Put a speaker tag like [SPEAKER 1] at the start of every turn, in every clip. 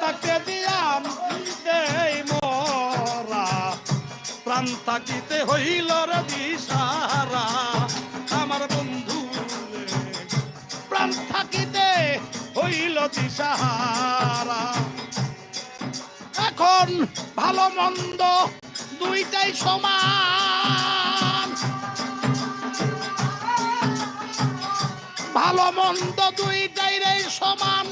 [SPEAKER 1] তাকে দিয়াম দেই মরা। প্রাণ থাকিতে হইল রে দিশারা আমার বন্ধু প্রাণ থাকিতে হইল দিশাহারা। এখন ভালো মন্দ দুইটাই সমান। ভালো মন্দ দুইটাই সমান।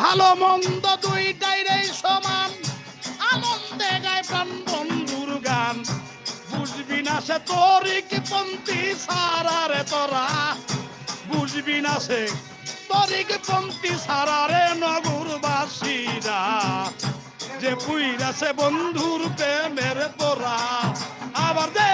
[SPEAKER 1] ভালো মন্দ দুইটাই রে সমান। আনন্দে গায় প্রাণ বন্ধুর গান। বুঝবি না সে তরিক পন্থী সারারে তোরা। বুঝবি না সে তরিক পন্থী সারারে নগরবাসীরা। যে পুইরা সে বন্ধুর প্রেমের তোরা। সে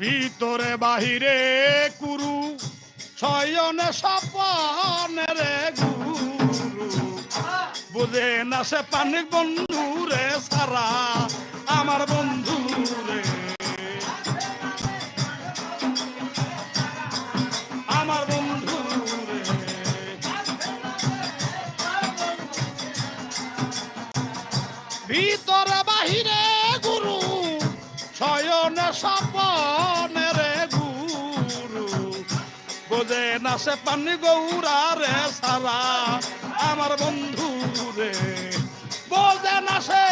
[SPEAKER 1] ভিতরে বাহিরে কুরু ছয়নে সপনে রে গুরু। বুঝে না সে পানি বন্ধু রে সারা। আমার বন্ধু বোঝে না সে পানি গৌরা রে সারা। আমার বন্ধু রে বোঝে না সে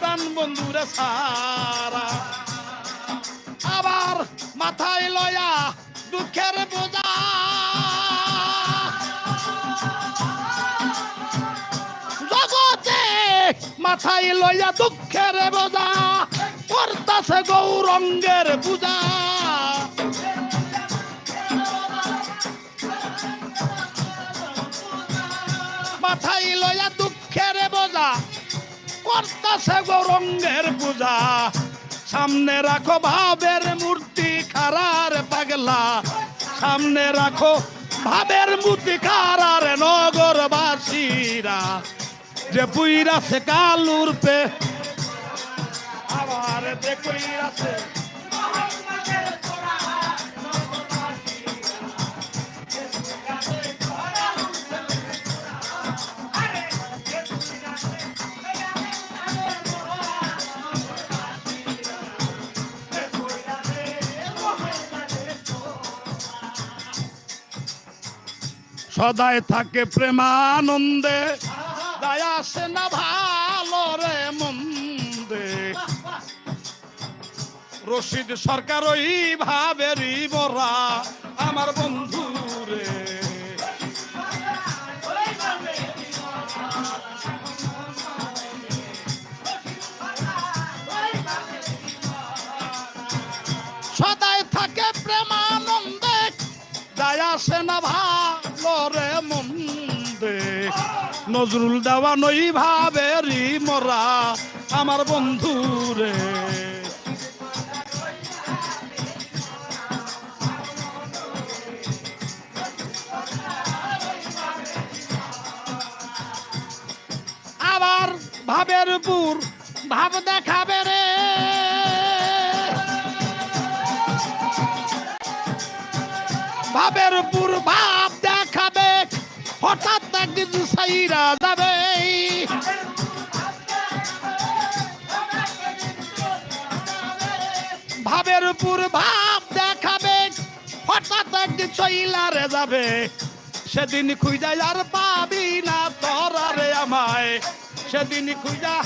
[SPEAKER 1] প্রাণ বন্ধু রে সারা। আবার মাথায় লয়া দুঃখের বোঝা। জগতে মাথায় লইয়া দুঃখের বোঝা, করতাছে গৌরঙ্গের পূজা। করতাছে গৌরঙ্গের পূজা। সামনে রাখো ভাবের মূর্তি খারার পাগলা। সামনে রাখো ভাবের মূর্তি খারার নগরবাসীরা। যে পুইরা সে কালুর পে আবার দেখই আছে সদাই থাকে প্রেমানন্দে। দয়া না ভালো রে মন্দে। রশিদ সরকার ওই ভাবেরই বরা আমার বন্ধু রে। সদাই থাকে প্রেমানন্দে, দয়া আসে না ভালো রে মন্দে। নজরুল দেওয়া নই ভাবেরই মরা আমার বন্ধু রে আবার ভাবের পুর ভাব দেখাবে রে। ভাবের পুর ভাব হঠাৎ একদিন সাইরা যাবে। ভাবের উপর ভাব দেখাবে, হঠাৎ একদিন চইলারে যাবে। সেদিন খুঁজা আর পাবি না তোরারে আমায়। সেদিন খুঁজা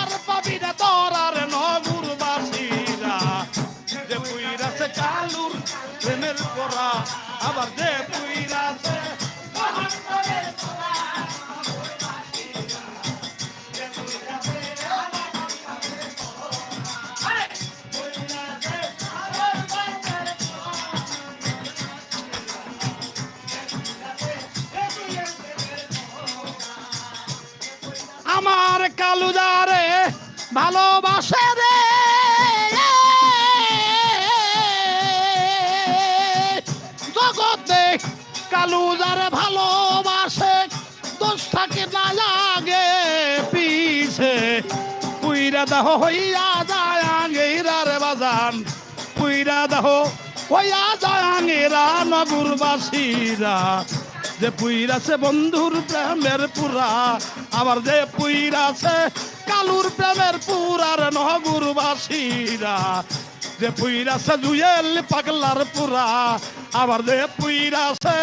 [SPEAKER 1] আর পাবি না তোরারে নগুর বাসীরা যে পুইরা সে কালুর প্রেমের করা আবার যে ভালোবাসে রে। জগতে কালুদারে ভালোবাসে, দোষ থাকে না লাগে পিছে। পুইরা দেহ হইয়া যায় আঙ্গেরার বাজান, পুইরা দেহ হইয়া যায় আঙ্গেরা নগরবাসীরা। যে পুইরাছে বন্ধুর প্রেমের পুরা, আবার যে পুইরাছে কালুর প্রেমের পুরার নগরবাসীরা। যে পুইরাছে জুয়েল পাগলার পুরা, আবার যে পুইরাছে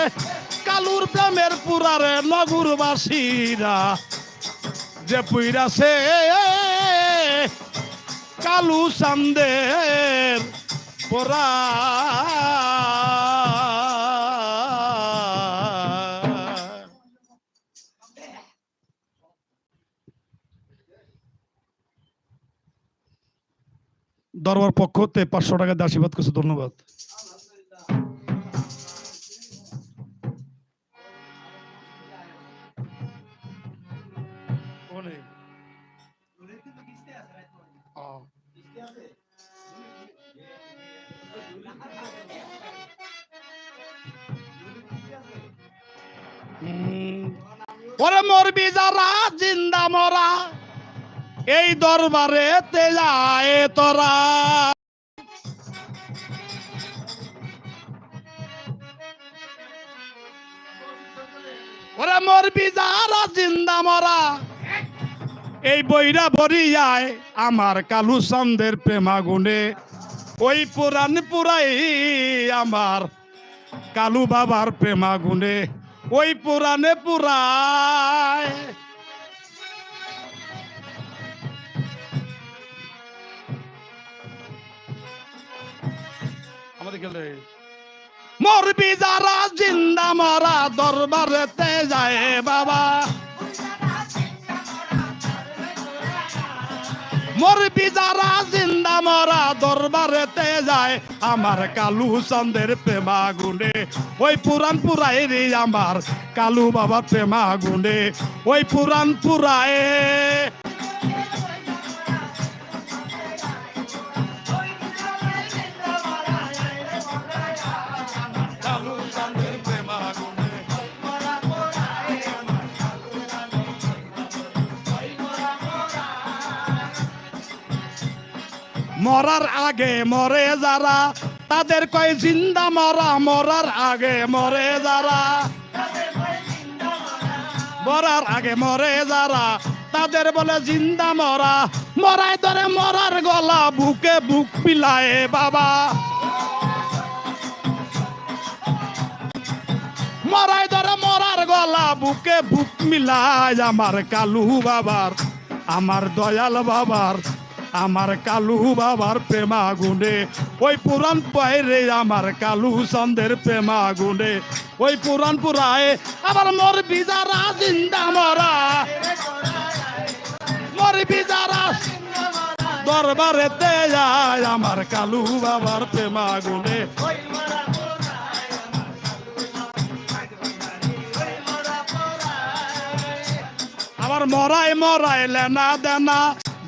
[SPEAKER 1] কালুর প্রেমের পুরারে নগরবাসীরা। যে পুইরাছে কালু চান্দের পোরা দরবার পক্ষ হতে পাঁচশো টাকা দিয়ে আশীর্বাদ করছে ধন্যবাদ। ওরে মরবি যারা জিন্দা মরা। এই দরবারে তে যায় তোরা। ওরে মরবি যারা জিন্দা মরা, এই বইরা বরিয়ায় আমার কালু চন্দের প্রেমাগুনে ওই পুরাণ পুরাই আমার কালু বাবার প্রেমাগুনে ওই পুরাণে পুরায়। গেলে। মরবি যারা জিন্দা, মরা দরবারেতে যায় বাবা। মরবি যারা জিন্দা, মরা দরবারেতে যায়। আমার কালু চন্দের প্রেমা গুনে ওই পুরাণ পুরাই রে আমার কালু বাবা প্রেমা গুনে ওই পুরাণ পুরায় মরার আগে মরে যারা, তাদের কয় জিন্দা মরা, মরার আগে মরে যারা। মরার আগে মরে যারা, তাদের বলে জিন্দা মরা। মরায় ধরে মরার গলা, বুকে বুক পিলায় বাবা। মরাই ধরে মরার গলা, বুকে বুক মিলায় আমার কালু বাবার, আমার দয়াল বাবার। আমার কালু বাবার প্রেমা গুনে ওই পুরাণ পায়রে আমার কালু চন্দের প্রেমা গুনে ওই পুরাণ পুরায় আবার মোর বিজারা জিন্দা মরা। মোর বিজারা দরবারেতে যায় আমার কালু বাবার প্রেমা গুনে আবার মরাই মরাই লেনা দেনা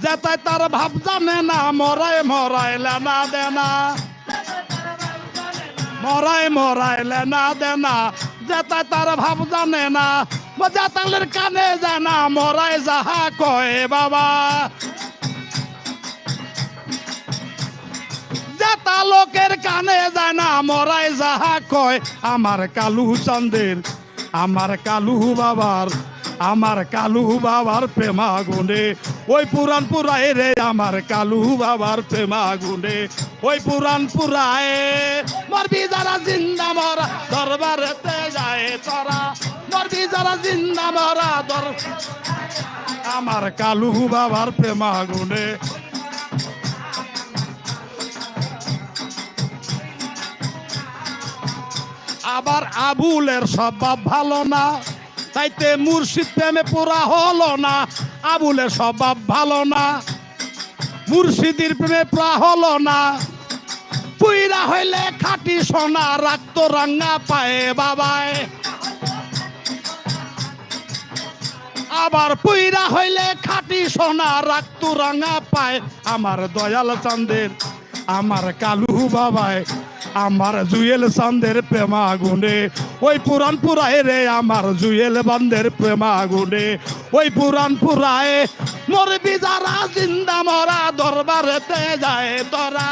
[SPEAKER 1] যেতাই তার ভাব জানে না মরাই মরাই লেনা দেনা। মরাই মরাই লেনা দেনা যেতাই তার ভাব জানে না। জাতালের কানে যায় না মরাই যাহা কয় বাবা। যেতা লোকের কানে যায় না মরাই যাহা কয়, আমার কালু চন্দের আমার কালু বাবার আমার কালু বাবার প্রেমা গুনে ওই পুরাণ পুরায় রে আমার কালু বাবার প্রেমা গুনে ওই পুরাণ পুরায় মরবি যারা জিন্দা মরা, দরবারেতে যায় তোরা মরবি যারা জিন্দা মরা, দর আমার কালু বাবার প্রেমা গুনে আবার আবুলের স্বভাব ভালো না। তাইতে মুর্শিদ প্রেমে পুরা হলো না আবুলের স্বভাব ভালো না। মুর্শিদির প্রেমে পুরা হলো না, পুইরা হইলে খাটি সোনা রাখতো রাঙ্গা পায়ে বাবায়। আবার পুইরা হইলে খাটি সোনা রাখতু রাঙা পায়। আমার দয়াল চান্দের আমার কালু বাবায় আমার জুয়েল চান্দের প্রেমা গুনে ওই পুরান পুরায় রে আমার জুয়েল বান্দের প্রেমা গুনে ওই পুরান পুরায় মরবি যারা, জিন্দা মরা, দরবারেতে যায় তোরা।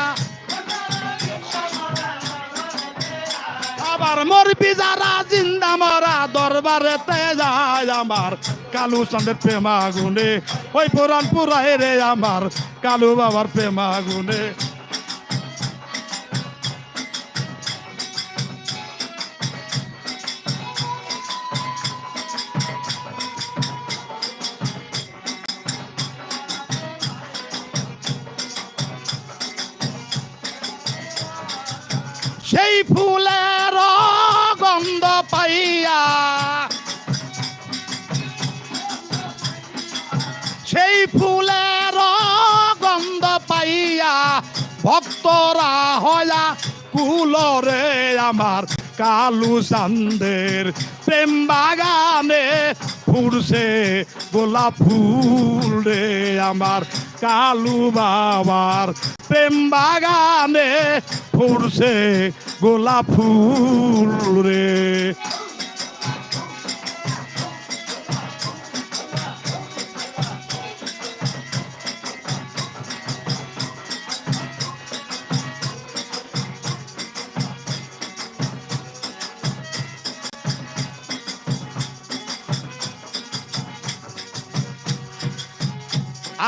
[SPEAKER 1] আবার মরবি যারা, জিন্দা মরা, দরবারেতে যায় আমার কালু চাঁদের প্রেমা গুনে ওই পুরান পুরায় রে আমার কালু বাবার প্রেমা গুনে ভক্তরা হয়া কুলরে আমার কালু চান্দের প্রেম বাগানে ফুরছে গোলাপ ফুল রে আমার কালু বাবার প্রেম বাগানে ফুরছে গোলাপ ফুল রে।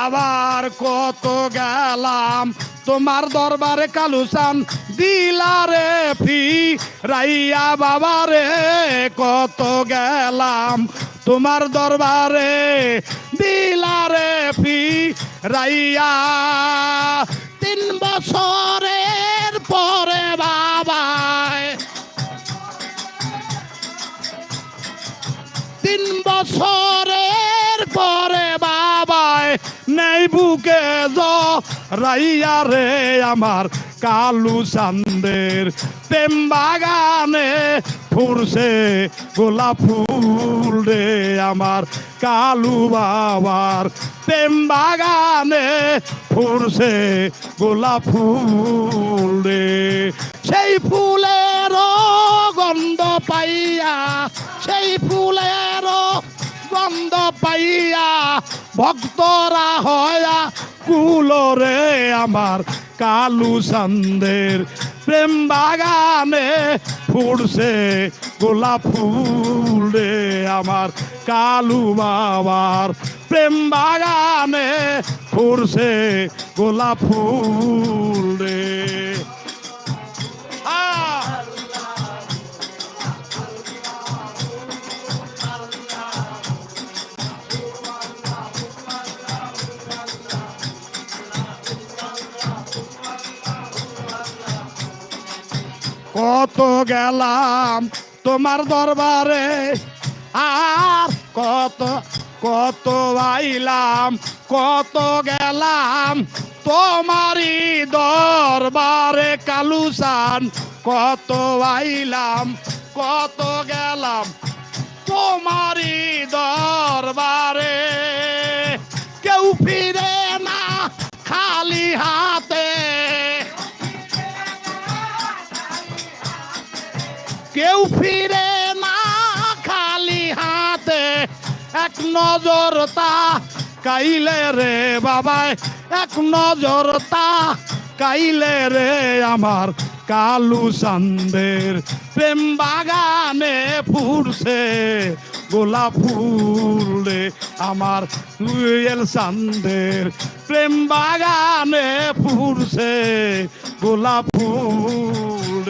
[SPEAKER 1] আবার কত গেলাম? তোমার দরবারে কালুসান দিলারে ফি। রাইয়া বাবারে কত গেলাম? তোমার দরবারে দিলারে ফি। রাইয়া, তিন বছরের বুকে রাইয়া রে আমার কালু চান্দের প্রেম বাগানে ফুরছে গোলাপ ফুল রে আমার কালু বাবার প্রেম বাগানে ফুরছে গোলাপ ফুল রে। সেই ফুলের পাইয়া ভক্তরা হয়া কুলরে আমার কালু সন্দের প্রেম বাগানে ফুটছে গোলাপ ফুল রে আমার কালু বাবার প্রেম বাগানে ফুটছে গোলাপ ফুল রে। কত গেলাম তোমার দরবারে? আর কত কত আইলাম, কত গেলাম তোমারই দরবারে কালুসান? কত আইলাম, কত গেলাম তোমারই দরবারে? কেউ ফিরে না, খালি হাতে এক নজর তা কাইলে রে বাবাই, এক নজর তা কাইলে রে আমার কালু চান্দের প্রেম বাগানে ফুরছে গোলাপ ফুল রে আমার রুয়েল চান্দের প্রেম বাগানে ফুরছে গোলাপ ফুল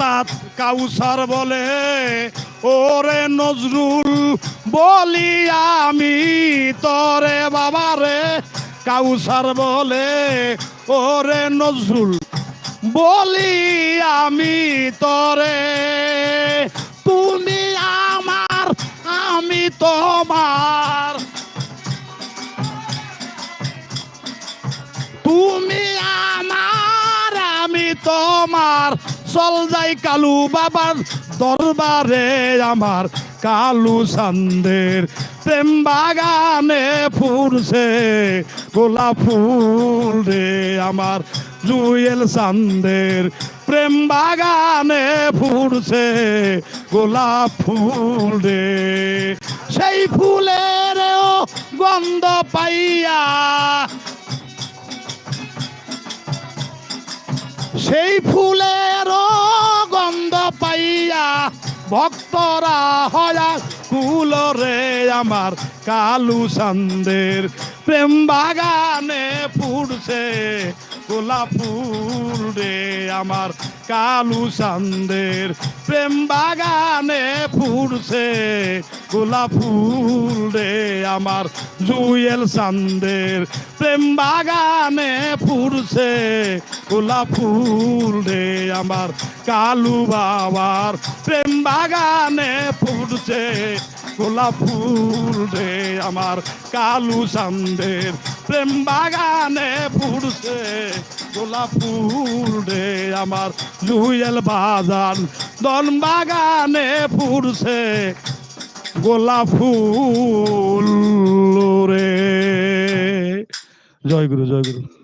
[SPEAKER 1] ওস্তাদ কাউসার বলে, ওরে নজরুল বলি আমি তরে বাবারে কাউসার বলে, ওরে নজরুল বলি আমি তরে। চল যাই কালু বাবার দরবারে আমার কালু সান্দের প্রেম বাগানে ফুরছে, গোলাপ ফুল রে আমার জুয়েল সান্দের প্রেম বাগানে ফুরছে, গোলাপ ফুল রে। সেই ফুলের গন্ধ পাইয়া সেই ফুলের গন্ধ পাইয়া ভক্তরা হয়া কুলরে আমার কালু সন্দের প্রেম বাগানে ফুটছে গোলাপ ফুল রে আমার কালু সন্দের প্রেম বাগানে ফুটছে গোলাপ ফুল রে আমার জুয়েল সন্দের প্রেম বাগানে ফুটছে গোলাপ ফুল রে আমার কালু বাবার প্রেম বাগানে ফুটছে। গোলাপ ফুল রে আমার কালু সন্দের প্রেম বাগানে ফুটছে। গোলাপ ফুল রে আমার জুয়েল বাজান দন বাগানে ফুটছে। গোলাপ ফুল রে। জয় গুরু জয় গুরু।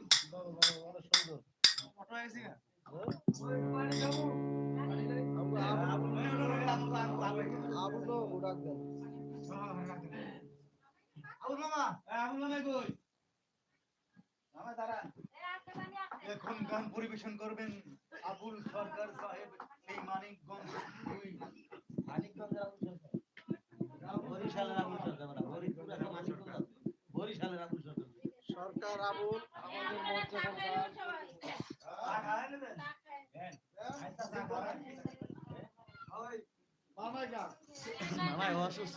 [SPEAKER 2] এখন গান পরিবেশন করবেন আবুল সরকার সাহেব এই মানিকগঞ্জ দুই।
[SPEAKER 3] বরিশালের আবুল সরকার মানিকগঞ্জ বরিশালের আবুল সরকার।
[SPEAKER 4] সরকার আবুল আমাদের মঞ্চে
[SPEAKER 2] মামাই গান
[SPEAKER 3] অসুস্থ।